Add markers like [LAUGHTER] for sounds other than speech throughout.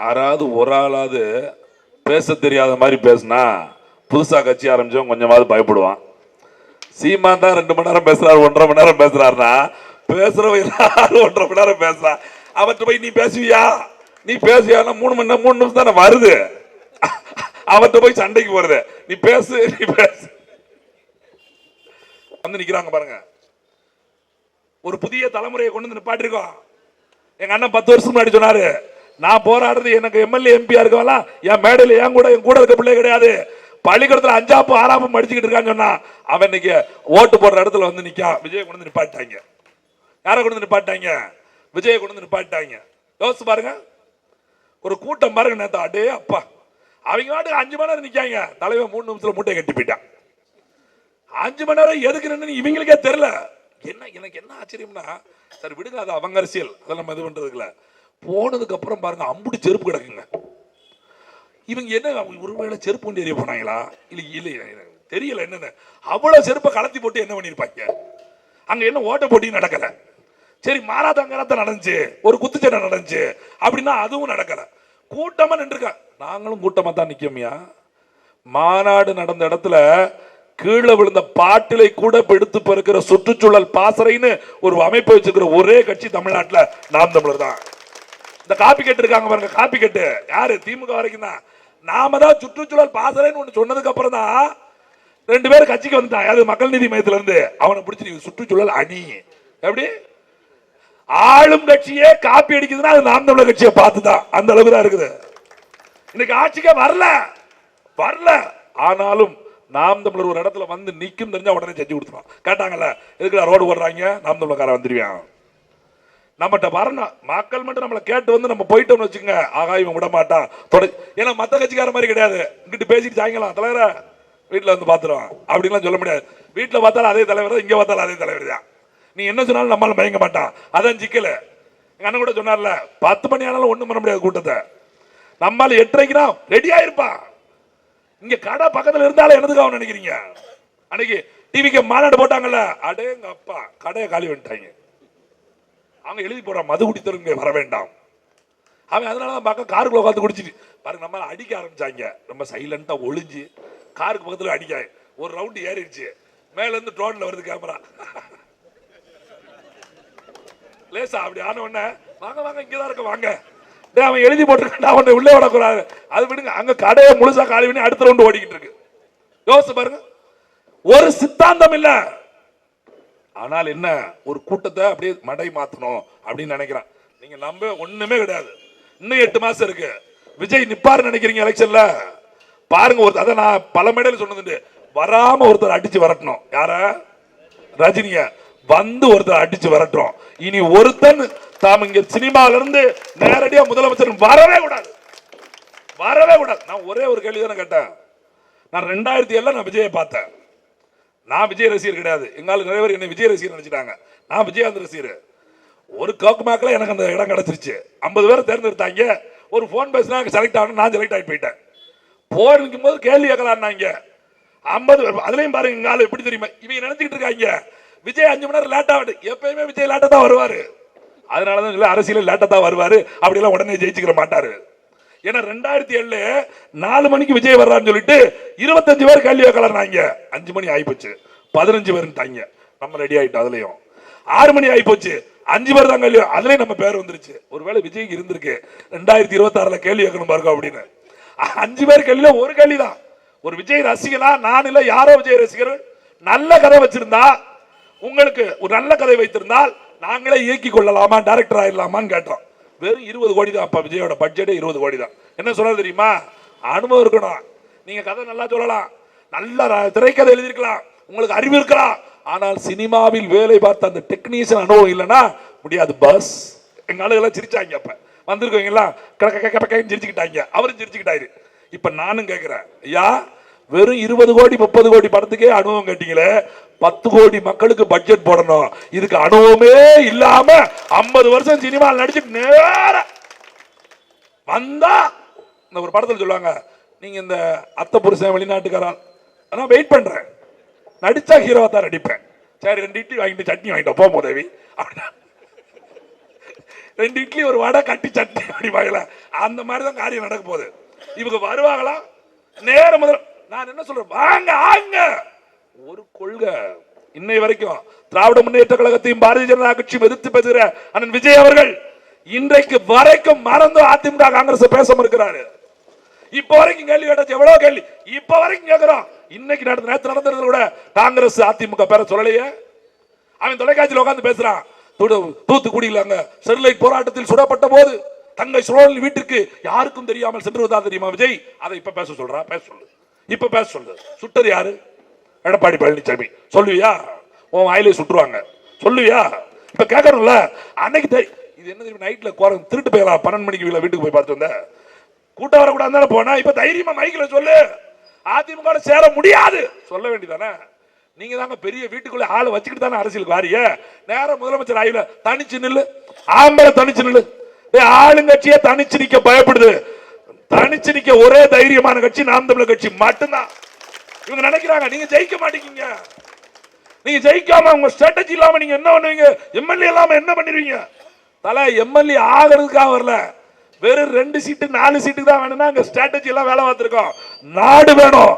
யாராவது ஒரு ஆளாவது பேச தெரியாத மாதிரி பேசுனா புதுசாக கட்சி ஆரம்பிச்சவன் கொஞ்சமாவது பயப்படுவான். சீமான் தான் ரெண்டு மணி நேரம் பேசுகிறாரு ஒன்றரை மணி நேரம் பேசுகிறாருன்னா பேசுகிறவங்க எல்லாரும் ஒன்றரை மணி நேரம் பேசுகிறான் அவற்றை போய் நீ பேசுவியா? நீ பேசுவியானா மூணு மணி நேரம் மூணு நிமிஷம் தானே வருது. அவற்றை போய் சண்டைக்கு போகிறது நீ பேசு நீ பேசு. வந்து நிற்கிறாங்க பாருங்க. ஒரு புதிய தலைமுறையை கொண்டு வந்து நிப்பாட்டிருக்கோம். எங்கள் அண்ணன் பத்து வருஷம் முன்னாடி சொன்னார் நான் போராடுறது எனக்கு எம்எல்ஏ எம்பியா இருக்கவெல்லாம் என் மேடையில் என் கூட என் கூட இருக்க பிள்ளை கிடையாது. பள்ளிக்கூடத்தில் அஞ்சாப்பு ஆறாப்பு படிச்சுக்கிட்டு இருக்கான்னு சொன்னா அவன் இன்னைக்கு ஓட்டு போடுற இடத்துல வந்து நிற்கா விஜய் கொண்டு வந்து நிப்பாட்டாங்க யாரை கொண்டு வந்து நிப்பாட்டாங்க விஜயை கொண்டு வந்து நிப்பாட்டாங்க யோசிச்சு பாருங்க. ஒரு கூட்டம் பாருங்க நேத்தா. அடே அப்பா. அவங்க வாட்டுக்கு அஞ்சு மணி நேரம் நிற்காங்க தலைவன் மூணு நிமிஷத்தில் மூட்டையை கட்டி போயிட்டான். அஞ்சு மணி நேரம் எதுக்கு நின்று இவங்களுக்கே தெரில என்ன எனக்கு என்ன ஆச்சரியம்னா சரி விடுங்க அது அவங்க அரசியல். அதெல்லாம் நம்ம இது பண்ணுறதுக்குள்ள போனதுக்கு அப்புறம் பாருங்க அம்புடி செருப்பு கிடக்குங்க. இவங்க என்ன ஒருவேளை செருப்பு கொண்டு எறிய போனாங்களா? இல்லை இல்லை எனக்கு தெரியல என்னன்னு. அவ்வளோ செருப்பை கலத்தி போட்டு என்ன பண்ணியிருப்பாங்க அங்கே என்ன ஓட்ட போட்டியும் நடக்கலை. சரி மாராத்தங்கரத்தை நடந்துச்சு ஒரு குத்துச்சண்டை நடந்துச்சு அப்படின்னா அதுவும் நடக்கலை. கூட்டமாக நின்றுக்க நாங்களும் கூட்டமாக தான் நிக்கோமியா. மாநாடு நடந்த இடத்துல கீழே விழுந்த பாட்டிலை கூட பெடுத்து எடுத்து சுற்றுச்சூழல் பாசறைன்னு ஒரு அமைப்பு வச்சிருக்கிற ஒரே கட்சி தமிழ்நாட்டில் நாம் தமிழர் தான். இந்த காப்பி கட்டு இருக்காங்க பாருங்க காப்பி கட்டு. யாரு? திமுக வரைக்கும் தான். நாம தான் சுற்றுச்சூழல் பாசறைன்னு ஒண்ணு சொன்னதுக்கு அப்புறம் தான் ரெண்டு பேரும் கட்சிக்கு வந்துட்டான் அது மக்கள் நீதி மையத்துல இருந்து. அவனை பிடிச்சி நீ சுற்றுச்சூழல் அணி. எப்படி? ஆளும் கட்சியே காப்பி அடிக்குதுன்னா அது நாம் தமிழர் கட்சியை பார்த்து தான் அந்த அளவுக்கு தான் இருக்குது. இன்னைக்கு ஆட்சிக்கே வரல. வரல. ஆனாலும் நாம் தமிழர் ஒரு இடத்துல வந்து நிற்கும் தெரிஞ்சா உடனே செஞ்சு கொடுத்துருவான். கேட்டாங்கல்ல எதுக்குடா ரோடு ஓடுறாங்க? நாம் தமிழக்காரன் வந்துருவான் நம்மகிட்ட வரணும். மக்கள் மட்டும் நம்மளை கேட்டு வந்து நம்ம போயிட்டோம்னு வச்சுக்கோங்க. ஆகா இவன் விட மாட்டான். தொட. ஏன்னா மற்ற கட்சிக்கார மாதிரி கிடையாது. இங்கிட்டு பேசிட்டு சாயங்கலாம் தலைவர வீட்டில் வந்து பார்த்துருவான் அப்படின்லாம் சொல்ல முடியாது. வீட்டில் பார்த்தாலும் அதே தலைவர் தான் இங்கே பார்த்தாலும் அதே தலைவர் தான். நீ என்ன சொன்னாலும் நம்மளால மயங்க மாட்டான். அதான் சிக்கல. எங்கள் அண்ணன் கூட சொன்னார்ல பத்து மணி ஆனாலும் ஒன்றும் பண்ண முடியாது கூட்டத்தை. நம்மளால எட்டரைக்கு தான் ரெடியாக இருப்பான் இங்கே கடை பக்கத்தில் இருந்தாலும் என்னதுக்கு அவன் நினைக்கிறீங்க? அன்னைக்கு டிவிக்கு மாநாடு போட்டாங்கல்ல அடேங்க அப்பா கடையை காலி பண்ணிட்டாங்க. அவங்க எழுதி போடுறான் மது குடித்தவங்க வர வேண்டாம். அவன் அதனால தான் பார்க்க காருக்குள்ள உட்காந்து குடிச்சிட்டு பாருங்க நம்ம அடிக்க ஆரம்பிச்சாங்க. ரொம்ப சைலண்டாக ஒளிஞ்சு காருக்கு பக்கத்தில் அடிக்க ஒரு ரவுண்டு ஏறிடுச்சு. மேலேருந்து இருந்து வருது கேமரா லேசா அப்படி ஆன உடனே வாங்க வாங்க இங்கதான் இருக்க வாங்க. டே அவன் எழுதி போட்டிருக்கான் அவனை உள்ளே விடக்கூடாது அது விடுங்க அங்கே கடையை முழுசாக காலி பண்ணி அடுத்த ரவுண்டு ஓடிக்கிட்டு இருக்கு. யோசிச்சு பாருங்க. ஒரு சித்தாந்தம் இல்லை. ஆனால் என்ன ஒரு கூட்டத்தை அப்படியே மடை மாத்தணும் அப்படின்னு நினைக்கிறான். நீங்க நம்ப ஒண்ணுமே கிடையாது. இன்னும் எட்டு மாசம் இருக்கு. விஜய் நிப்பாரு நினைக்கிறீங்க எலெக்ஷன்ல? பாருங்க ஒருத்தர் அதை நான் பல மேடையில் சொன்னது வராம ஒருத்தர் அடிச்சு வரட்டணும். யார? ரஜினிய. வந்து ஒருத்தர் அடிச்சு வரட்டும் இனி ஒருத்தன் தாம் இங்க சினிமால இருந்து நேரடியா முதலமைச்சர் வரவே கூடாது. வரவே கூடாது. நான் ஒரே ஒரு கேள்வி தானே கேட்டேன். நான் ரெண்டாயிரத்தி ஏழுல நான் விஜயை பார்த்தேன். நான் விஜய் ரசிகர் கிடையாது எங்கால நிறைய பேர் என்னை விஜய் ரசிகர் நினச்சிட்டாங்க. நான் விஜயகாந்த் ரசிகர் ஒரு கோக்குமாக்கில் எனக்கு அந்த இடம் கிடச்சிருச்சு. ஐம்பது பேர் தேர்ந்தெடுத்தாங்க. ஒரு ஃபோன் பேசினா செலக்ட் ஆகணும் நான் செலக்ட் ஆகி போயிட்டேன். போன் நிற்கும் போது கேள்வி கேட்கலான்னாங்க. ஐம்பது பேர் அதுலயும் பாருங்க எங்கள் ஆள் எப்படி தெரியுமா? இவங்க நினச்சிக்கிட்டு இருக்காங்க? விஜய் அஞ்சு மணி நேரம் லேட் ஆகுது எப்பயுமே விஜய் லேட்டாக தான் வருவார். அதனால தான் இல்லை அரசியல் லேட்டாக தான் வருவார். அப்படிலாம் உடனே ஜெயிச்சுக்கிற மாட்டார். ஏன்னா ரெண்டாயிரத்தி ஏழு நாலு மணிக்கு விஜய் வர்றான்னு சொல்லிட்டு இருபத்தஞ்சு பேர் கேள்வி கலர்னாங்க அஞ்சு மணி ஆயிப்போச்சு. பதினஞ்சு பேருட்டாங்க நம்ம ரெடி ஆயிட்டோம் அதுலயும். ஆறு மணி ஆயிப்போச்சு. அஞ்சு பேர் தான் கேள்வி அதுலயும் நம்ம பேர் வந்துருச்சு. ஒருவேளை விஜய்க்கு இருந்திருக்கு. ரெண்டாயிரத்தி இருபத்தி ஆறுல கேள்வி கேட்கணும் பாருங்க அப்படின்னு. அஞ்சு பேர் கேள்வியில ஒரு கேள்வி தான் ஒரு விஜய் ரசிகனா? நான் இல்ல யாரோ விஜய் ரசிகர். நல்ல கதை வச்சிருந்தா உங்களுக்கு ஒரு நல்ல கதை வைத்திருந்தால் நாங்களே இயக்கி கொள்ளலாமா? டைரக்டர் ஆயிடலாமான்னு கேட்டோம். வெறும் இருபது கோடி தான். அப்ப விஜயோட பட்ஜெட்டே இருபது கோடி தான். என்ன சொல்றது தெரியுமா? அனுபவம் இருக்கணும். நீங்க கதை நல்லா சொல்லலாம். நல்ல திரைக்கதை எழுதியிருக்கலாம். உங்களுக்கு அறிவு இருக்கலாம் ஆனால் சினிமாவில் வேலை பார்த்த அந்த டெக்னீஷியன் அனுபவம் இல்லைன்னா முடியாது பஸ் எங்க ஆளுகெல்லாம் சிரிச்சாங்க அப்ப. வந்திருக்கவங்க கிடக்க கக்க பக்கன்னு சிரிச்சுக்கிட்டாங்க. அவரும் சிரிச்சுக்கிட்டாரு. இப்ப நானும் கேட்கிறேன் ஐயா வெறும் இருபது கோடி முப்பது கோடி படத்துக்கே அனுபவம் கேட்டீங்களே. பத்து கோடி மக்களுக்கு பட்ஜெட் போடணும். இதுக்கு அனுபவமே இல்லாம ஐம்பது வருஷம் சினிமா நடிச்சுட்டு நேர வந்தா இந்த ஒரு படத்தில் சொல்லுவாங்க நீங்க இந்த அத்தை புருஷன் வெளிநாட்டுக்காரன். நான் வெயிட் பண்றேன். நடிச்சா ஹீரோவா தான் நடிப்பேன். சரி ரெண்டு இட்லி வாங்கிட்டு சட்னி வாங்கிட்டு போ உதவி அப்படின்னா ரெண்டு இட்லி ஒரு வடை கட்டி சட்னி அடிப்பாங்கள அந்த மாதிரி தான் காரியம் நடக்க போகுது. இவங்க வருவாங்களா? நேரம் முதல் நான் என்ன சொல்றேன்? வாங்க ஆங்க! ஒரு கொள்கை. இன்னை வரைக்கும் திராவிட முன்னேற்ற கழகத்தையும் பாரதிய ஜனதா கட்சியும் எதிர்த்து பேசுகிற அண்ணன் விஜய் அவர்கள் இன்றைக்கு வரைக்கும் மறந்து அதிமுக காங்கிரஸ் பேச இருக்கிறாரு இப்ப வரைக்கும் கேள்வி கேட்டாச்சு எவ்வளவு கேள்வி. இப்ப வரைக்கும் கேட்கிறோம் இன்னைக்கு நடந்த நேத்து நடந்தது கூட காங்கிரஸ் அதிமுக பேர சொல்லலையே. அவன் தொலைக்காட்சியில் உட்கார்ந்து பேசுறான். தூடு- தூத்துக்குடியில் அங்க ஸ்டெர்லைட் போராட்டத்தில் சுடப்பட்ட போது தங்கை சுழல் வீட்டுக்கு யாருக்கும் தெரியாமல் சென்று வந்தா தெரியுமா விஜய்? அதை இப்ப பேச சொல்றா பேச சொல்லு. இப்ப பேச சொல்லு. சுட்டது யாரு? எடப்பாடி பழனிசாமி. சொல்லுவியா? உன் வாயிலே சுட்டுருவாங்க. சொல்லுவியா? இப்போ கேட்கணும்ல அன்னைக்கு இது என்ன தெரியும் நைட்ல குறை திருட்டு போயலாம் பன்னெண்டு மணிக்கு வீட்டுக்கு போய் பார்த்து வந்தேன். கூட்டம் வரக்கூடாது தானே போனா? இப்போ தைரியமாக மைக்கில் சொல்லு. அதிமுக சேர முடியாது. சொல்ல வேண்டியதானே? நீங்க தாங்க பெரிய வீட்டுக்குள்ளே ஆளை வச்சுக்கிட்டு தானே அரசியலுக்கு வாரிய நேரம் முதலமைச்சர் ஆயில தனிச்சு நில்லு. ஆம்பளை தனிச்சு நில்லு. டேய், ஆளுங்கட்சியே தனிச்சு நிக்க பயப்படுது. தனிச்சு நிக்க ஒரே தைரியமான கட்சி நாம் தமிழர் கட்சி மட்டும்தான். இவங்க நினைக்கிறாங்க நீங்க ஜெயிக்க மாட்டீங்க. நீங்க ஜெயிக்காம உங்க ஸ்ட்ராட்டஜி இல்லாம நீங்க என்ன பண்ணுவீங்க? எம்எல்ஏ இல்லாம என்ன பண்ணிடுவீங்க? தலை எம்எல்ஏ ஆகிறதுக்காக வரல. வெறும் ரெண்டு சீட்டு நாலு சீட்டு தான் வேணும்னா அங்க ஸ்ட்ராட்டஜி எல்லாம் வேலை பார்த்துருக்கோம். நாடு வேணும்.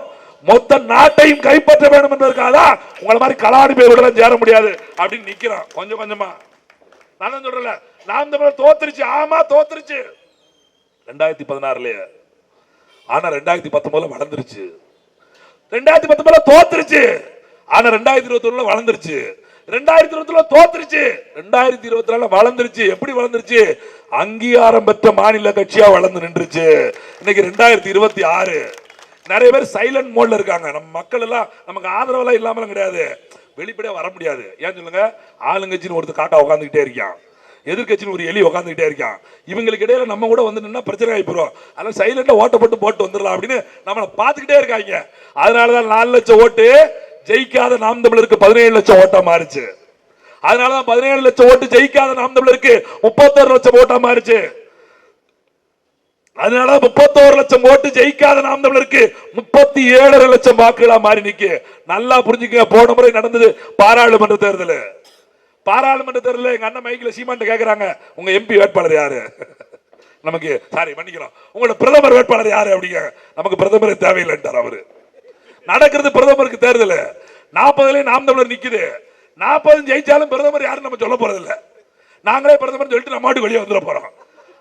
மொத்த நாட்டையும் கைப்பற்ற வேண்டும் என்பதற்காக தான் உங்களை மாதிரி கலாடி கூட சேர முடியாது அப்படின்னு நிக்கிறோம். கொஞ்சம் கொஞ்சமா. நான் சொல்றல நான் நாம் தமிழர் தோத்துருச்சு. ஆமா தோத்துருச்சு. ரெண்டாயிரத்தி பதினாறுலயே. ஆனா ரெண்டாயிரத்தி பத்தொன்பதுல வளர்ந்துருச்சு. ரெண்டாயிரத்தி பத்தொன்பதுல தோத்துருச்சு. ஆனா ரெண்டாயிரத்தி இருபத்தி ஒண்ணுல வளர்ந்துருச்சு. ரெண்டாயிரத்தி இருபத்தி தோத்துருச்சு. ரெண்டாயிரத்தி இருபத்தி நாலுல வளர்ந்துருச்சு. எப்படி வளர்ந்துருச்சு? அங்கீகாரம் பெற்ற மாநில கட்சியா வளர்ந்து நின்றுச்சு. இன்னைக்கு ரெண்டாயிரத்தி இருபத்தி ஆறு. நிறைய பேர் சைலண்ட் மோட்ல இருக்காங்க. நம்ம மக்கள் எல்லாம் நமக்கு ஆதரவெல்லாம் இல்லாமலும் கிடையாது. வெளிப்படையா வர முடியாது. ஏன் சொல்லுங்க? ஆளுங்கட்சின்னு ஒருத்தர் காக்கா உட்காந்துக்கிட்டே இருக்கான். எதிர்க்கட்சின்னு ஒரு எலி உட்காந்துக்கிட்டே இருக்கான். இவங்களுக்கு இடையில நம்ம கூட வந்து நின்னா பிரச்சனை ஆகி போறோம் அதனால சைலண்டா ஓட்ட போட்டு போட்டு வந்துடலாம் அப்படின்னு நம்மளை பார்த்துக்கிட்டே இருக்காங்க. அதனாலதான் நாலு லட்சம் ஓட்டு ஜெயிக்காத நாம் தமிழருக்கு பதினேழு லட்சம் ஓட்டா மாறுச்சு. அதனாலதான் பதினேழு லட்சம் ஓட்டு ஜெயிக்காத நாம் தமிழருக்கு முப்பத்தோரு லட்சம் ஓட்டா மாறுச்சு. அதனால முப்பத்தோரு லட்சம் ஓட்டு ஜெயிக்காத நாம் தமிழருக்கு முப்பத்தி ஏழரை லட்சம் வாக்குகளா மாறி நிக்கு. நல்லா புரிஞ்சுக்க போன முறை நடந்தது பாராளுமன்ற தேர்தல். பாராளுமன்ற தேர்தலில் எங்கள் அண்ணன் மைக்கில் சீமான்ட்ட கேட்குறாங்க உங்கள் எம்பி வேட்பாளர் யார்? [LAUGHS] நமக்கு சாரி பண்ணிக்கிறோம் உங்களோட பிரதமர் வேட்பாளர் யார் அப்படிங்க? நமக்கு பிரதமர் தேவையில்லைன்றார் அவர். நடக்கிறது பிரதமருக்கு தேர்தல். நாற்பதுலேயும் நாம் தமிழர் நிற்குது நாற்பது ஜெயிச்சாலும் பிரதமர் யாரும் நம்ம சொல்ல போகிறதில்ல நாங்களே பிரதமர் சொல்லிட்டு நம்ம வெளியே வந்துட போகிறோம்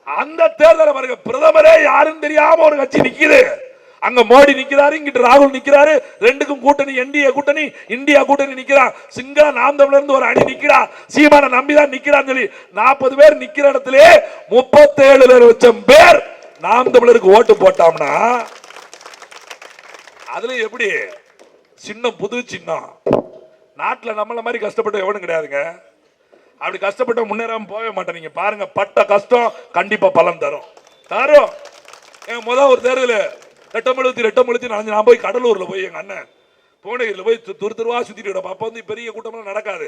அந்த தேர்தலை பாருங்க பிரதமரே யாருன்னு தெரியாம ஒரு கட்சி நிற்குது அங்க மோடி நிக்கிறாரு இங்கிட்டு ராகுல் நிக்கிறாரு ரெண்டுக்கும் கூட்டணி என்டிஏ கூட்டணி இந்தியா கூட்டணி நிக்கிறா. சிங்கள நாம் தமிழர் இருந்து ஒரு அணி நிக்கிறா. சீமான நம்பிதான் நிக்கிறான்னு சொல்லி நாற்பது பேர் நிக்கிற இடத்துல முப்பத்தேழு லட்சம் பேர் நாம் தமிழருக்கு ஓட்டு போட்டோம்னா அதுல எப்படி? சின்னம் புது சின்னம். நாட்டில் நம்மள மாதிரி கஷ்டப்பட்டு எவனும் கிடையாதுங்க. அப்படி கஷ்டப்பட்ட முன்னேறாம போகவே மாட்டேன். நீங்க பாருங்க பட்ட கஷ்டம் கண்டிப்பா பலன் தரும். தரும். முதல் ஒரு தேர்தல் ரெட்டம் எழுபத்தி ரெட்டம் எழுபத்தி நாலஞ்சு நான் போய் கடலூரில் போய் எங்கள் அண்ணன் புவனகிரியில் போய் துரு துருவா சுற்றிட்டு கிடப்போம் அப்போ வந்து பெரிய கூட்டமெல்லாம் நடக்காது.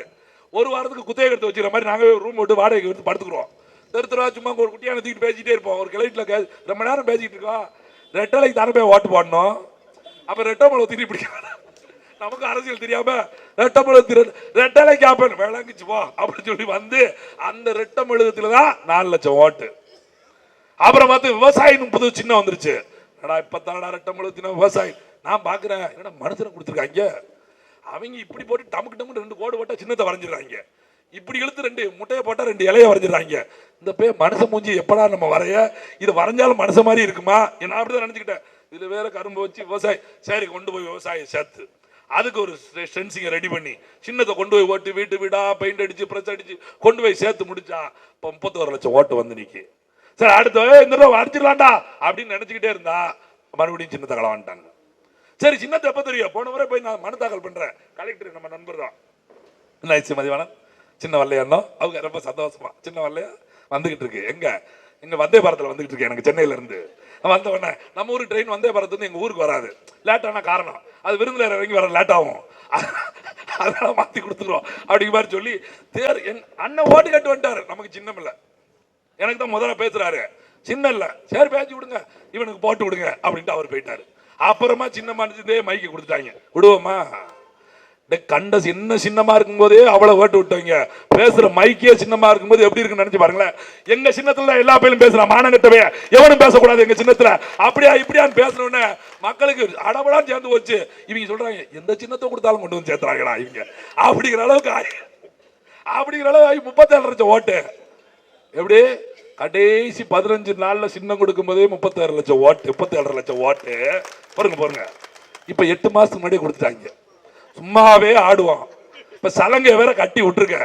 ஒரு வாரத்துக்கு குத்தகை எடுத்து வச்சுக்கிற மாதிரி நாங்கள் ரூம் விட்டு வாடகை எடுத்து படுத்துக்கிறோம். தெரு தெருவா சும்மா ஒரு குட்டியான தூக்கிட்டு பேசிகிட்டே இருப்போம். ஒரு கிளைட்ல ரொம்ப நேரம் பேசிகிட்டு இருக்கோம். ரெட்டலைக்கு தானே போய் ஓட்டு போடணும்? அப்போ ரெட்டமலை திருப்பி இப்படி நமக்கு அரசியல் தெரியாம ரெட்டமலை திரு ரெட்டலை கேப்பேன் விளங்குச்சு போ அப்படின்னு சொல்லி வந்து அந்த ரெட்டம் எழுதத்துல தான் நாலு லட்சம் ஓட்டு. அப்புறம் பார்த்து விவசாயம் புது சின்னம் வந்துருச்சு. என்னடா இப்பத்தானடா ரெட்டம் முழுத்தின விவசாயி? நான் பார்க்குறேன் என்னடா மனுஷனை கொடுத்துருக்காங்க? அவங்க இப்படி போட்டு டமுக்கு டமுக்கு ரெண்டு கோடு போட்டால் சின்னத்தை வரைஞ்சிடுறாங்க. இப்படி இழுத்து ரெண்டு முட்டையை போட்டால் ரெண்டு இலையை வரைஞ்சிடுறாங்க. இந்த பே மனுஷன் மூஞ்சி எப்படா நம்ம வரைய? இது வரைஞ்சாலும் மனுஷ மாதிரி இருக்குமா? நான் அப்படிதான் நினச்சிக்கிட்டேன். இதில் வேற கரும்பு வச்சு விவசாயி சரி கொண்டு போய் விவசாயம் சேர்த்து. அதுக்கு ஒரு ஸ்டென்சிங்கை ரெடி பண்ணி சின்னத்தை கொண்டு போய் ஓட்டு வீட்டு வீடாக பெயிண்ட் அடித்து ப்ரெஸ் அடிச்சு கொண்டு போய் சேர்த்து முடிச்சா இப்போ முப்பத்தோரு லட்சம் ஓட்டு வந்து நிற்கி சரி அடுத்த இந்த தடவை அடிச்சிடலாம்டா அப்படின்னு நினைச்சுக்கிட்டே இருந்தா மறுபடியும் சின்ன தகவல் வந்துட்டாங்க. சரி சின்ன தப்ப தெரியும்? போன முறை போய் நான் மனு தாக்கல் பண்றேன். கலெக்டர் நம்ம நண்பர் தான். என்ன மதிவானன்? சின்ன வல்லையண்ணோ அவங்க ரொம்ப சந்தோஷமா சின்ன வல்லையா வந்துகிட்டு இருக்கு. எங்க? எங்க வந்தே பாரத்தில் வந்துகிட்டு இருக்கு எனக்கு சென்னையில இருந்து. வந்த உடனே நம்ம ஊர் ட்ரெயின் வந்தே பாரத் எங்க ஊருக்கு வராது. லேட்டான காரணம். அது விருந்தில் இறங்கி வர லேட் ஆகும். அதனால மாத்தி கொடுத்துருவோம். அப்படிங்கிற மாதிரி சொல்லி தேர் என் அண்ணன் ஓட்டு கட்டு வந்துட்டாரு. நமக்கு சின்னம் இல்லை. எனக்கு தான் முதல்ல பேசுறாரு. சின்ன இல்லை சரி பேச்சு விடுங்க. இவனுக்கு போட்டு விடுங்க. அப்படின்ட்டு அவர் போயிட்டாரு. அப்புறமா சின்ன மனுஷந்தே மைக்கு கொடுத்துட்டாங்க. விடுவோமா டேய், கண்ட சின்ன சின்னமா இருக்கும்போதே அவ்வளவு ஓட்டு விட்டவங்க பேசுற மைக்கே சின்னமா இருக்கும்போது எப்படி இருக்குன்னு நினைச்சு பாருங்களேன். எங்க சின்னத்துல தான் எல்லா பேரும் பேசுறான். மானங்கட்டவே. எவனும் பேசக்கூடாது எங்க சின்னத்துல. அப்படியா இப்படியான்னு பேசணும்னு மக்களுக்கு அடபடான்னு சேர்ந்து வச்சு இவங்க சொல்றாங்க எந்த சின்னத்தை கொடுத்தாலும் கொண்டு வந்து சேர்த்துறாங்களா இவங்க. அப்படிங்கிற அளவுக்கு ஆகி- அப்படிங்கிற அளவு ஆகி முப்பத்தேழு லட்சம் ஓட்டு. எப்படி? கடைசி பதினஞ்சு நாளில் சின்னம் கொடுக்கும்போதே முப்பத்தாறு லட்சம் ஓட்டு முப்பத்தேழரை லட்சம் ஓட்டு. பாருங்க பாருங்க. இப்போ எட்டு மாதத்துக்கு முன்னாடி கொடுத்துட்டாங்க. சும்மாவே ஆடுவோம் இப்போ சலங்கை வேற கட்டி விட்டுருக்க.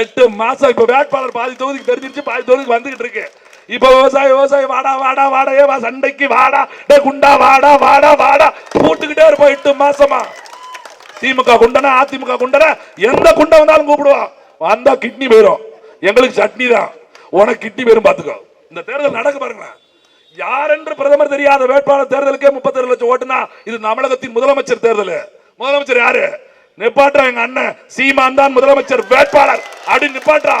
எட்டு மாதம் இப்போ வேட்பாளர் பாதி தொகுதிக்கு தெரிஞ்சிருச்சு பாதி தொகுதிக்கு வந்துகிட்டு இருக்கு. இப்போ விவசாய விவசாயி வாடா வாடா வாடா ஏ வா சண்டைக்கு வாடா. டே குண்டா வாடா வாடா வாடா. கூட்டுக்கிட்டே இருப்போம் எட்டு மாசமா. திமுக குண்டனா அதிமுக குண்டனா? எந்த குண்டை வந்தாலும் கூப்பிடுவோம் வந்தா கிட்னி போயிடும் எங்களுக்கு சட்னி தான் உனக்கு கிட்டி பேரும் பாத்துக்கோ. இந்த தேர்தல் நடக்க பாருங்களேன் யார் என்று பிரதமர் தெரியாத வேட்பாளர் தேர்தலுக்கே முப்பத்தி லட்சம் ஓட்டுனா இது தமிழகத்தின் முதலமைச்சர் தேர்தல். முதலமைச்சர் யாரு? நிப்பாட்டா எங்க அண்ணன். சீமான் தான் முதலமைச்சர் வேட்பாளர். அப்படின்னு நிப்பாட்டா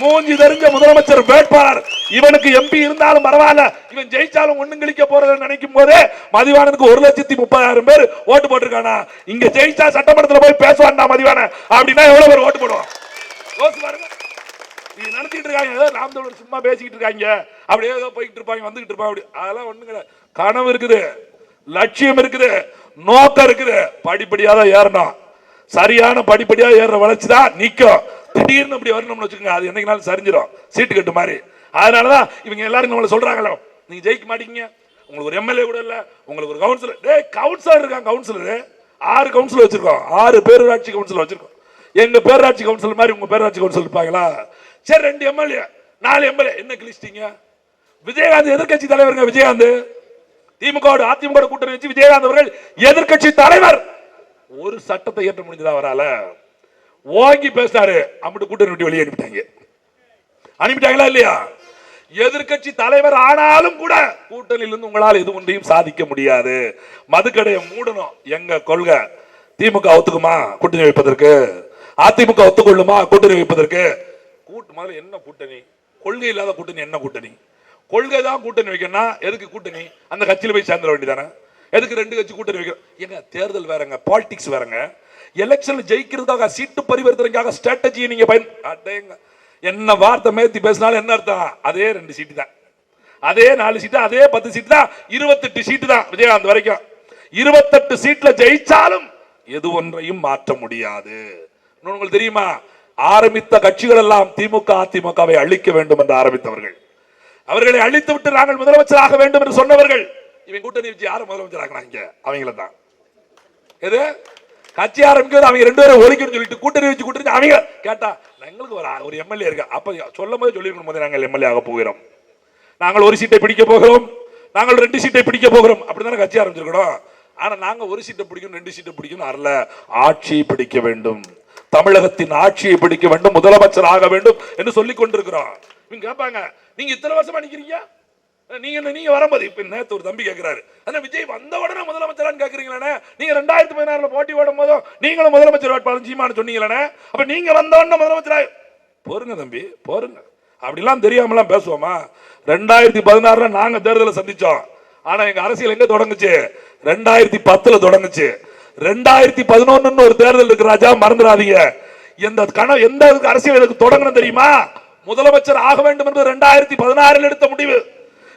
மூஞ்சி தெரிஞ்ச முதலமைச்சர் வேட்பாளர். இவனுக்கு எம்பி இருந்தாலும் பரவாயில்ல. இவன் ஜெயிச்சாலும் ஒண்ணும் கிழிக்க போறத நினைக்கும் போதே மதிவானனுக்கு ஒரு லட்சத்தி முப்பதாயிரம் பேர் ஓட்டு போட்டிருக்கானா? இங்க ஜெயிச்சா சட்டமன்றத்தில் போய் பேசுவான்டா மதிவான. அப்படின்னா எவ்வளவு பேர் ஓட்டு போடுவான்? நடத்திட்டு இருக்காங்க ஏதோ சும்மா பேசிக்கிட்டு இருக்காங்க அப்படியே ஏதோ போய்கிட்டு இருப்பாங்க வந்துகிட்டு இருப்பாங்க அப்படி அதெல்லாம் ஒண்ணும் கிடையாது. கனவு இருக்குது. லட்சியம் இருக்குது. நோக்கம் இருக்குது. படிப்படியாக தான் ஏறணும். சரியான படிப்படியாக ஏறுற வளர்ச்சி தான் நிற்கும் திடீர்னு இப்படி வரணும்னு வச்சுக்கோங்க. அது என்னைக்குனாலும் சரிஞ்சிடும் சீட்டு கட்டு மாதிரி. அதனால தான் இவங்க எல்லாரும் நம்மளை சொல்கிறாங்களோ நீங்கள் ஜெயிக்க மாட்டீங்க. உங்களுக்கு ஒரு எம்எல்ஏ கூட இல்லை. உங்களுக்கு ஒரு கவுன்சிலர் டே கவுன்சிலர் இருக்காங்க கவுன்சிலர் ஆறு கவுன்சிலர் வச்சுருக்கோம். ஆறு பேரூராட்சி கவுன்சிலர் வச்சுருக்கோம். எங்கள் பேரூராட்சி கவுன்சிலர் மாதிரி உங்கள் பேரூராட்சி கவுன்சிலர் இருப்பாங்களா? சரி ரெண்டு எம்எல்ஏ நாலு எம்எல்ஏ. என்ன கிழிச்சிட்டீங்க? விஜயகாந்த் எதிர்க்கட்சி தலைவருங்க விஜயகாந்த். திமுக அதிமுக கூட்டணி வச்சு விஜயகாந்த் அவர்கள் எதிர்க்கட்சி தலைவர். ஒரு சட்டத்தை ஏற்ற முடிஞ்சதா அவரால? ஓங்கி பேசினாரு. அம்பிட்டு கூட்டணி விட்டு வெளியே அனுப்பிட்டாங்க. அனுப்பிட்டாங்களா இல்லையா? எதிர்க்கட்சி தலைவர் ஆனாலும் கூட கூட்டணியிலிருந்து உங்களால் எது ஒன்றையும் சாதிக்க முடியாது. மதுக்கடையை மூடணும். எங்க கொள்கை? திமுக ஒத்துக்குமா? கூட்டணி வைப்பதற்கு. அதிமுக ஒத்துக்கொள்ளுமா? கூட்டணி வைப்பதற்கு. கூட்டு முதல்ல என்ன கூட்டணி? கொள்கை இல்லாத கூட்டணி என்ன கூட்டணி? கொள்கை தான் கூட்டணி வைக்கணும்னா எதுக்கு கூட்டணி? அந்த கட்சியில போய் சேர்ந்துட வேண்டியதானே எதுக்கு ரெண்டு கட்சி கூட்டணி வைக்கணும் ஏங்க தேர்தல் வேறங்க பாலிடிக்ஸ் வேறங்க. எலெக்ஷன் ஜெயிக்கிறதுக்காக சீட்டு பரிவர்த்தனைக்காக ஸ்ட்ராட்டஜியை நீங்க பயன் அடேங்க. என்ன வார்த்தை மேத்தி பேசினாலும் என்ன அர்த்தம்? அதே ரெண்டு சீட்டு தான். அதே நாலு சீட்டு அதே பத்து சீட்டு தான் இருபத்தெட்டு சீட்டு தான் விஜயகாந்த் வரைக்கும். இருபத்தெட்டு சீட்ல ஜெயிச்சாலும் எது ஒன்றையும் மாற்ற முடியாது. உங்களுக்கு தெரியுமா? ஆரம்பித்த கட்சிகள் எல்லாம் திமுக அதிமுகவை அழிக்க வேண்டும் என்று ஆரம்பித்தவர்கள். அவர்களை அழித்து விட்டு நாங்கள் முதலமைச்சராக வேண்டும் என்று சொன்னவர்கள். இவன் கூட்டணி வச்சு யாரும் முதலமைச்சராக்குனாங்க அவங்கள தான். எது? கட்சி ஆரம்பிக்கிறது அவங்க ரெண்டு பேரும் ஒழிக்கணும்னு சொல்லிட்டு கூட்டணி வச்சு கூட்டணி அவங்க கேட்டா எங்களுக்கு ஒரு ஒரு எம்எல்ஏ இருக்கு? அப்ப சொல்லும் போது சொல்லியிருக்கணும் போது நாங்கள் எம்எல்ஏ ஆக போகிறோம். நாங்கள் ஒரு சீட்டை பிடிக்க போகிறோம். நாங்கள் ரெண்டு சீட்டை பிடிக்க போகிறோம். அப்படிதானே கட்சி ஆரம்பிச்சிருக்கணும். ஆனா நாங்க ஒரு சீட்டை பிடிக்கணும் ரெண்டு சீட்டை பிடிக்கணும் அல்ல ஆட்சி பிடிக்க வேண்டும். தமிழகத்தின் ஆட்சியை பிடிக்க வேண்டும் முதலமைச்சர் ஆக வேண்டும் என்று சொல்லிக் கொண்டிருக்கிறோம் கேட்பாங்க நீங்க இத்தனை வருஷமா நிக்கிறீங்க? நீங்க நீங்க வரும்போது இப்ப நேத்து ஒரு தம்பி கேட்கிறாரு ஆனா விஜய் வந்த உடனே முதலமைச்சரான்னு கேக்குறீங்களே நீங்க ரெண்டாயிரத்தி பதினாறுல போட்டி ஓடும் போதும் நீங்களும் முதலமைச்சர் வேட்பாளர் சீமானு சொன்னீங்களே அப்ப நீங்க வந்த உடனே முதலமைச்சர் போருங்க தம்பி போருங்க. அப்படிலாம் தெரியாமலாம் பேசுவோமா? ரெண்டாயிரத்தி பதினாறுல நாங்க தேர்தலை சந்திச்சோம். ஆனா எங்க அரசியல் எங்க தொடங்குச்சு? ரெண்டாயிரத்தி பத்துல தொடங்குச்சு. ரெண்டாயிரத்தி பதினொன்னு ஒரு தேர்தல் இருக்கு ராஜா மறந்துடாதீங்க. எந்த கணம் எந்த அரசியல் எனக்கு தொடங்கணும் தெரியுமா? முதலமைச்சர் ஆக வேண்டும் என்று ரெண்டாயிரத்தி பதினாறில் எடுத்த முடிவு.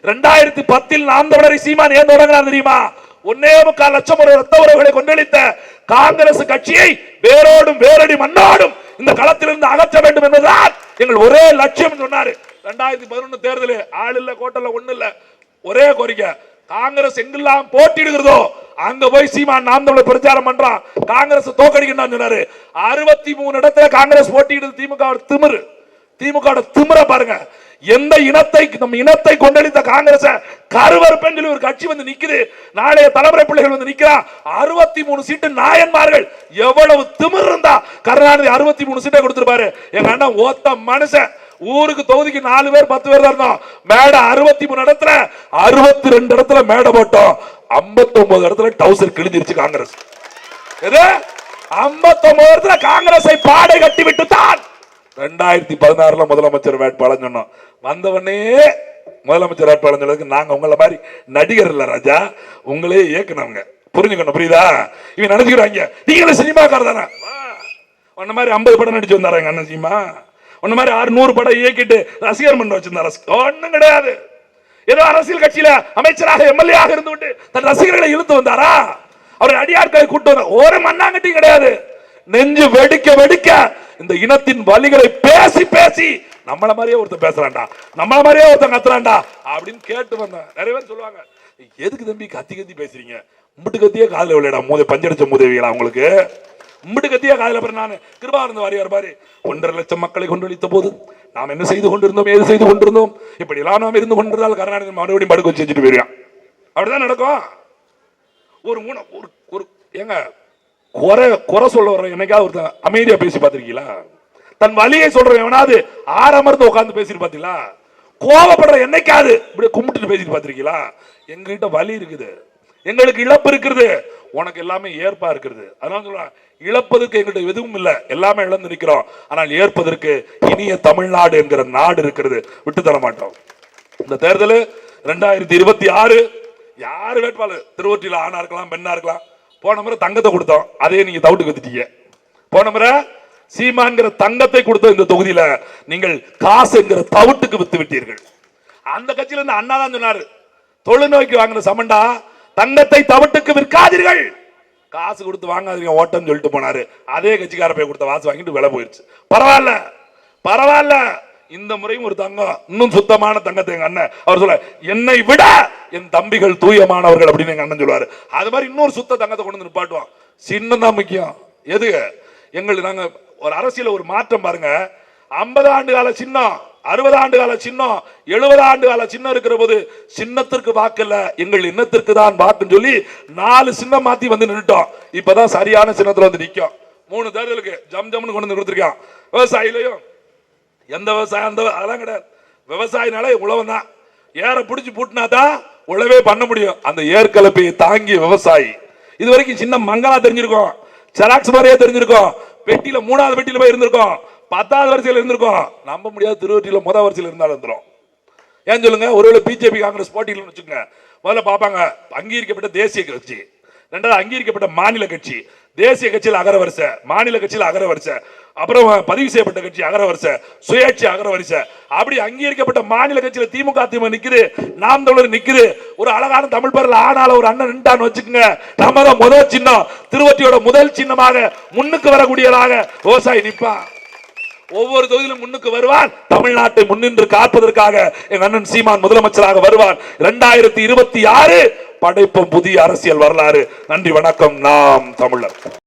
ரெண்டாயிரத்தி பத்தில் நாம் தொடரை சீமான் ஏன் தொடங்கினார் தெரியுமா? ஒன்னே முக்கால் லட்சம் ஒரு ரத்த உறவுகளை கொண்டளித்த காங்கிரஸ் கட்சியை வேரோடும் வேரடி மண்ணோடும் இந்த களத்திலிருந்து அகற்ற வேண்டும் என்பதுதான் எங்கள் ஒரே லட்சியம் சொன்னாரு. ரெண்டாயிரத்தி பதினொன்னு தேர்தல் ஆள் இல்ல கோட்டல ஒண்ணு இல்ல. ஒரே கோரிக்கை. காங்கிரஸ் எங்கெல்லாம் போட்டிடுகிறதோ அங்க போய் சீமான் நாம் தமிழர் பிரச்சாரம் பண்றான். காங்கிரஸ் தோக்கடிக்கணும் சொன்னாரு. அறுபத்தி மூணு இடத்துல காங்கிரஸ் போட்டியிடுது திமுக திமிரு. திமுக திமிர பாருங்க. எந்த இனத்தை நம்ம இனத்தை கொண்டளித்த காங்கிரஸ் கருவறுப்பேன்னு சொல்லி ஒரு கட்சி வந்து நிக்குது. நாளைய தலைமுறை பிள்ளைகள் வந்து நிக்கிறா. அறுபத்தி மூணு சீட்டு நாயன்மார்கள். எவ்வளவு திமிர் இருந்தா கருணாநிதி அறுபத்தி மூணு சீட்டை கொடுத்திருப்பாரு. எங்க அண்ணன் ஓத்த மனுஷன். ஊருக்கு தொகுதிக்கு நாலு பேர் பத்து பேர் தான் இருந்தோம். மேடை அறுபத்தி மூணு இடத்துல அறுபத்தி ரெண்டு இடத்துல மேடை போட்டோம். 59 இடத்துல டவுசர் கிழிஞ்சிருச்சு காங்கிரஸ். எது? 59 இடத்துல காங்கிரஸை பாடை கட்டி விட்டு தான் ரெண்டாயிரத்தி பதினாறுல முதலமைச்சர் வேட்பாளர் சொன்னோம். வந்தவனே முதலமைச்சர் வேட்பாளர் சொன்னதுக்கு நாங்க உங்களை மாதிரி நடிகர் இல்ல ராஜா. உங்களே இயக்குனவங்க. புரிஞ்சுக்கணும் புரியுதா? இவன் நினைச்சுக்கிறாங்க. நீங்களும் சினிமாக்கார தானே? உன்ன மாதிரி ஐம்பது படம் நடிச்சு வந்தாரங்க அண்ணன் சீமா உன்ன மாதிரி அறுநூறு படம் இயக்கிட்டு ரசிகர் மன்றம் வச்சிருந்தாரு ஒன்றும் கிடையாது. ஏதோ அரசியல் கட்சியில அமைச்சராக எம்எல்ஏ ஆக இருந்து விட்டு தன் ரசிகர்களை இழுத்து வந்தாரா? அவர் அடியாட்களை கூட்டு வந்தார் ஒரு மண்ணாங்கட்டியும் கிடையாது. நெஞ்சு வெடிக்க வெடிக்க இந்த இனத்தின் வழிகளை பேசி பேசி நம்மள மாதிரியே ஒருத்தன் பேசுறான்டா நம்மள மாதிரியே ஒருத்தன் கத்துறான்டா அப்படின்னு கேட்டு வந்தேன் நிறைய பேர் சொல்லுவாங்க. எதுக்கு தம்பி கத்தி கத்தி பேசுறீங்க? முட்டு கத்தியே காதுல விளையாடா மூதை பஞ்சடிச்ச மூதேவிகளா உங்களுக்கு? கும்பிட்டு கத்தியா காதல பிறகு நான். கிருபானந்த வாரியார் பாரு. ஒன்றரை லட்சம் மக்களை கொண்டளித்த போது நாம் என்ன செய்து கொண்டிருந்தோம் ஏது செய்து கொண்டிருந்தோம்? இப்படி எல்லாம் நாம் இருந்து கொண்டிருந்தால் கருணாநிதி மறுபடியும் படுக்க செஞ்சுட்டு போயிருவான். அப்படிதான் நடக்கும். ஒரு மூணு ஒரு ஒரு ஏங்க குறை குறை சொல்ல வர என்னைக்காவது ஒருத்தன் அமைதியா பேசி பார்த்திருக்கீங்களா? தன் வலியை சொல்றேன் எவனாவது ஆரமர்ந்து உட்கார்ந்து பேசிட்டு பாத்தீங்களா கோவப்படுற என்னைக்காவது இப்படி கும்பிட்டுட்டு பேசிட்டு பார்த்துருக்கீங்களா? எங்ககிட்ட வலி இருக்குது. எங்களுக்கு இழப்பு இருக்கிறது உனக்கு எல்லாமே ஏற்பா இருக்கிறது. அதனால சொல்றேன் இழப்பதற்கு எங்கள்கிட்ட எதுவும் இல்லை. எல்லாமே இழந்து நிற்கிறோம். ஆனால் ஏற்பதற்கு இனிய தமிழ்நாடு என்கிற நாடு இருக்கிறது. விட்டு தர மாட்டோம். இந்த தேர்தல் ரெண்டாயிரத்தி இருபத்தி ஆறு யார் வேட்பாளர்? திருவொற்றியில் ஆணா இருக்கலாம் பெண்ணா இருக்கலாம். போன முறை தங்கத்தை கொடுத்தோம். அதே நீங்க தவிட்டு கத்திட்டீங்க. போன முறை சீமான்கிற தங்கத்தை கொடுத்த இந்த தொகுதியில நீங்கள் காசு என்கிற தவிட்டுக்கு வித்து விட்டீர்கள். அந்த கட்சியில இருந்து அண்ணா தான் சொன்னாரு தொழுநோய்க்கு வாங்கின சமண்டா தங்கத்தை தவிட்டுக்கு விற்காதீர்கள். காசு கொடுத்து வாங்காதீங்க ஓட்டம்னு சொல்லிட்டு போனாரு. அதே கட்சிக்கார போய் கொடுத்த வாசு வாங்கிட்டு விலை போயிருச்சு. பரவாயில்ல பரவாயில்ல. இந்த முறையும் ஒரு தங்கம் இன்னும் சுத்தமான தங்கத்தை எங்க அண்ணன் அவர் சொல்ல என்னை விட என் தம்பிகள் தூயமானவர்கள் அப்படின்னு எங்க அண்ணன் சொல்லுவாரு. அது மாதிரி இன்னொரு சுத்த தங்கத்தை கொண்டு வந்து நிப்பாட்டுவோம் சின்னம் தான் முக்கியம். எது எங்களுக்கு நாங்க ஒரு அரசியல ஒரு மாற்றம் பாருங்க. ஐம்பது ஆண்டு கால சின்னம். அறுபது ஆண்டு கால சின்னம் எழுபது ஆண்டு கால சின்னம் இருக்கிற போது சின்னத்திற்கு வாக்கல்ல எங்கள் இன்னத்திற்கு தான் வாக்குன்னு சொல்லி நாலு சின்னம் மாத்தி வந்து நின்றுட்டோம் இப்பதான் சரியான சின்னத்துல வந்து நிற்கும் மூணு தேர்தலுக்கு ஜம் ஜம்னு கொண்டு வந்து கொடுத்துருக்கான். விவசாயிலையும் எந்த விவசாயம் அந்த அதெல்லாம் கிடையாது. விவசாயினாலே உழவன் தான் ஏற பிடிச்சி பூட்டினா தான் உழவே பண்ண முடியும். அந்த ஏற்கலப்பையை தாங்கி விவசாயி. இது வரைக்கும் சின்ன மங்களா தெரிஞ்சிருக்கும். செராக்ஸ் மாதிரியே தெரிஞ்சிருக்கும். பெட்டியில மூணாவது பெட்டியில போய் இருந்திருக்கும். பத்தாவது வரிசையில் இருந்திருக்கோம். நம்ப முடியாத திருவற்றியில் முதல் வரிசையில் இருந்தாலும் இருந்துரும். ஏன் சொல்லுங்க? ஒருவேளை பிஜேபி காங்கிரஸ் போட்டியில் வச்சுக்கோங்க. முதல்ல பார்ப்பாங்க. அங்கீகரிக்கப்பட்ட தேசிய கட்சி. ரெண்டாவது அங்கீகரிக்கப்பட்ட மாநில கட்சி. தேசிய கட்சியில் அகர வரிசை. மாநில கட்சியில் அகர வரிசை. அப்புறம் பதிவு செய்யப்பட்ட கட்சி அகர வரிசை. சுயேட்சை அகர வரிசை. அப்படி அங்கீகரிக்கப்பட்ட மாநில கட்சியில் திமுக திமுக நிக்குது. நாம் தமிழர் நிக்குது. ஒரு அழகான தமிழ் பேரில் ஆனால ஒரு அண்ணன் நின்றான்னு வச்சுக்கோங்க. நம்ம தான் முதல் சின்னம். திருவற்றியோட முதல் சின்னமாக முன்னுக்கு வரக்கூடியதாக விவசாயி நிற்பான் ஒவ்வொரு தொகுதியிலும் முன்னுக்கு வருவான் தமிழ்நாட்டை முன்னின்று காப்பதற்காக எங்க அண்ணன் சீமான் முதலமைச்சராக வருவான் இரண்டாயிரத்தி இருபத்தி ஆறு படைப்பும் புதிய அரசியல் வரலாறு. நன்றி வணக்கம். நாம் தமிழர்.